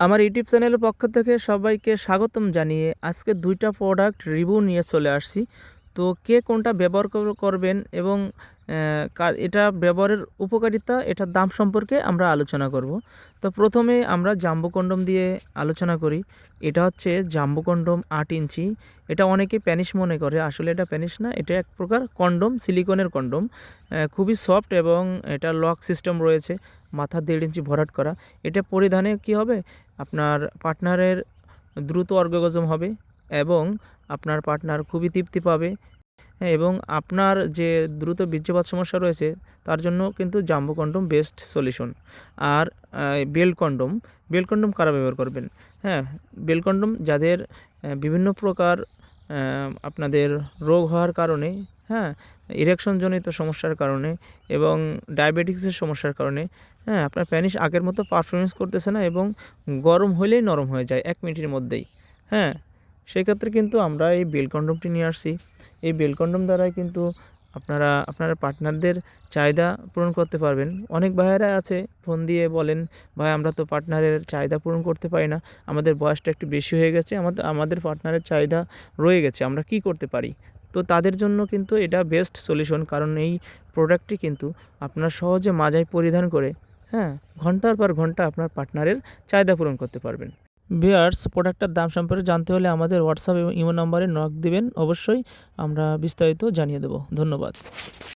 আমার ইউটিউব চ্যানেলের পক্ষ থেকে সবাইকে স্বাগতম জানিয়ে আজকে দুইটা প্রোডাক্ট রিভিউ নিয়ে চলে আসছি। তো কে কোনটা ব্যবহার করবেন এবং এটা ব্যবহারের উপকারিতা, এটার দাম সম্পর্কে আমরা আলোচনা করব। তো প্রথমে আমরা জাম্বো কন্ডম দিয়ে আলোচনা করি। এটা হচ্ছে জাম্বো কন্ডম আট ইঞ্চি। এটা অনেকে প্যানিশ মনে করে, আসলে এটা প্যানিশ না, এটা এক প্রকার কন্ডম, সিলিকনের কন্ডম। খুবই সফট এবং এটা লক সিস্টেম রয়েছে, মাথা দেড় ইঞ্চি ভরাট করা। এটা পরিধানে কি হবে? আপনার পার্টনারের দ্রুত অর্গগজম হবে এবং আপনার পার্টনার খুবই তৃপ্তি পাবে এবং আপনার যে দ্রুত বীর্যপাত সমস্যা রয়েছে, তার জন্য কিন্তু জাম্বো কন্ডম বেস্ট সলিউশন আর বেল্ট কন্ডম বেল্ট কন্ডম কারা ব্যবহার করবেন? হ্যাঁ বেল্ট কন্ডম যাদের বিভিন্ন প্রকার আপনাদের রোগ হওয়ার কারণে হ্যাঁ ইরেকশনজনিত সমস্যার কারণে এবং ডায়াবেটিক্সের সমস্যার কারণে হ্যাঁ আপনার প্যানিস আগের মতো পারফরমেন্স করতেছে না এবং গরম হলেই নরম হয়ে যায় এক মিনিটের মধ্যেই হ্যাঁ। সেক্ষেত্রে কিন্তু আমরা এই বেল কন্ডমটি নিয়ে আসছি। এই বেল কন্ডম দ্বারাই কিন্তু আপনারা আপনারা পার্টনারদের চাহিদা পূরণ করতে পারবেন। অনেক ভাইয়েরা আছে, ফোন দিয়ে বলেন, ভাই, আমরা তো পার্টনারের চাহিদা পূরণ করতে পারি না। আমাদের বয়সটা একটু বেশি হয়ে গেছে, আমাদের আমাদের পার্টনারের চাহিদা রয়ে গেছে, আমরা কি করতে পারি? তো তাদের জন্য কিন্তু এটা বেস্ট সলিউশন, কারণ এই প্রোডাক্টটি কিন্তু আপনার সহজে মাজায় পরিধান করে হ্যাঁ ঘণ্টার পর ঘণ্টা আপনার পার্টনারের চাহিদা পূরণ করতে পারবেন। ভিয়ার্স প্রোডাক্টের দাম সম্পর্কে জানতে হলে আমাদের হোয়াটসঅ্যাপ এবং ইমো নম্বরে নক দিবেন। অবশ্যই আমরা বিস্তারিত জানিয়ে দেব। ধন্যবাদ।